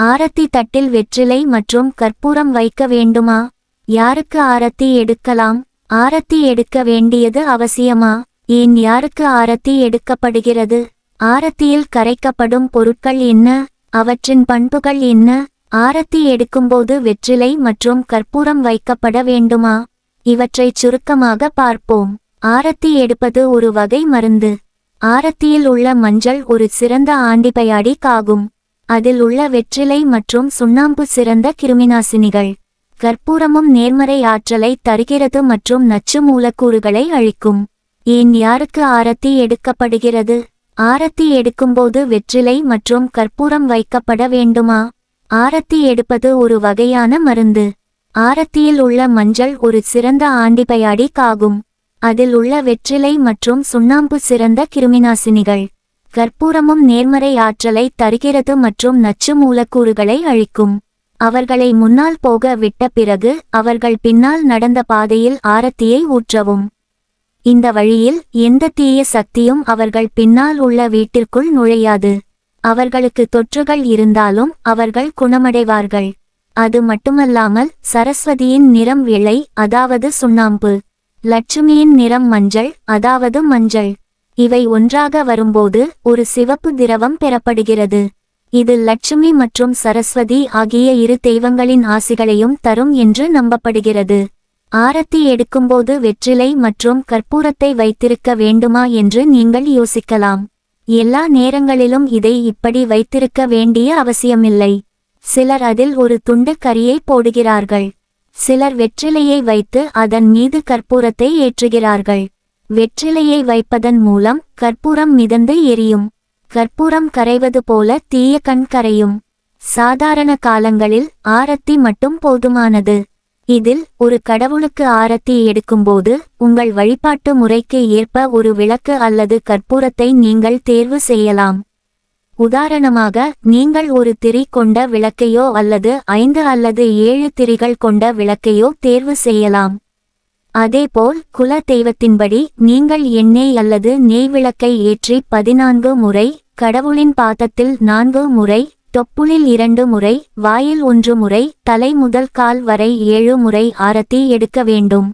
ஆரத்தி தட்டில் வெற்றிலை மற்றும் கற்பூரம் வைக்க வேண்டுமா? யாருக்கு ஆரத்தி எடுக்கலாம்? ஆரத்தி எடுக்க வேண்டியது அவசியமா? ஏன் யாருக்கு ஆரத்தி எடுக்கப்படுகிறது? ஆரத்தியில் கரைக்கப்படும் பொருட்கள் என்ன? அவற்றின் பண்புகள் என்ன? ஆரத்தி எடுக்கும்போது வெற்றிலை மற்றும் கற்பூரம் வைக்கப்பட வேண்டுமா? இவற்றைச் சுருக்கமாக பார்ப்போம். ஆரத்தி எடுப்பது ஒரு வகை மருந்து. ஆரத்தியில் உள்ள மஞ்சள் ஒரு சிறந்த ஆண்டிபயாடிக் ஆகும். அதில் உள்ள வெற்றிலை மற்றும் சுண்ணாம்பு சிறந்த கிருமிநாசினிகள். கற்பூரமும் நேர்மறை ஆற்றலை தருகிறது மற்றும் நச்சு மூலக்கூறுகளை அழிக்கும். ஏன் யாருக்கு ஆரத்தி எடுக்கப்படுகிறது? ஆரத்தி எடுக்கும்போது வெற்றிலை மற்றும் கற்பூரம் வைக்கப்பட வேண்டுமா? ஆரத்தி எடுப்பது ஒரு வகையான மருந்து. ஆரத்தியில் உள்ள மஞ்சள் ஒரு சிறந்த ஆண்டிபயாடிக் ஆகும். அதில் உள்ள வெற்றிலை மற்றும் சுண்ணாம்பு சிறந்த கிருமிநாசினிகள். கற்பூரமும் நேர்மறை ஆற்றலை தருகிறது மற்றும் நச்சு மூலக்கூறுகளை அழிக்கும். அவர்களை முன்னால் போக விட்ட பிறகு அவர்கள் பின்னால் நடந்த பாதையில் ஆரத்தியை ஊற்றவும். இந்த வழியில் எந்த தீய சக்தியும் அவர்கள் பின்னால் உள்ள வீட்டிற்குள் நுழையாது. அவர்களுக்கு தொற்றுகள் இருந்தாலும் அவர்கள் குணமடைவார்கள். அது மட்டுமல்லாமல் சரஸ்வதியின் நிறம் விளை அதாவது சுண்ணாம்பு. லட்சுமியின் நிறம் மஞ்சள் அதாவது மஞ்சள். இவை ஒன்றாக வரும்போது ஒரு சிவப்பு திரவம் பெறப்படுகிறது. இது லட்சுமி மற்றும் சரஸ்வதி ஆகிய இரு தெய்வங்களின் ஆசிகளையும் தரும் என்று நம்பப்படுகிறது. ஆரத்தி எடுக்கும்போது வெற்றிலை மற்றும் கற்பூரத்தை வைத்திருக்க வேண்டுமா என்று நீங்கள் யோசிக்கலாம். எல்லா நேரங்களிலும் இதை இப்படி வைத்திருக்க வேண்டிய அவசியமில்லை. சிலர் அதில் ஒரு துண்டு கரியை போடுகிறார்கள். சிலர் வெற்றிலையை வைத்து அதன் மீது கற்பூரத்தை ஏற்றுகிறார்கள். வெற்றிலையை வைப்பதன் மூலம் கற்பூரம் மிதந்து எரியும். கற்பூரம் கரைவது போல தீய கண் கரையும். சாதாரண காலங்களில் ஆரத்தி மட்டும் போதுமானது. இதில் ஒரு கடவுளுக்கு ஆரத்தி எடுக்கும்போது உங்கள் வழிபாட்டு முறைக்கு ஏற்ப ஒரு விளக்கு அல்லது கற்பூரத்தை நீங்கள் தேர்வு செய்யலாம். உதாரணமாக நீங்கள் ஒரு திரி கொண்ட விளக்கையோ அல்லது ஐந்து அல்லது ஏழு திரிகள் கொண்ட விளக்கையோ தேர்வு செய்யலாம். அதேபோல் குல தெய்வத்தின்படி நீங்கள் எண்ணெய் அல்லது நெய் விளக்கை ஏற்றி பதினான்கு முறை கடவுளின் பாதத்தில் நான்கு முறை தொப்புளில் இரண்டு முறை வாயில் ஒன்று முறை தலை முதல் கால் வரை ஏழு முறை ஆரத்தி எடுக்க வேண்டும்.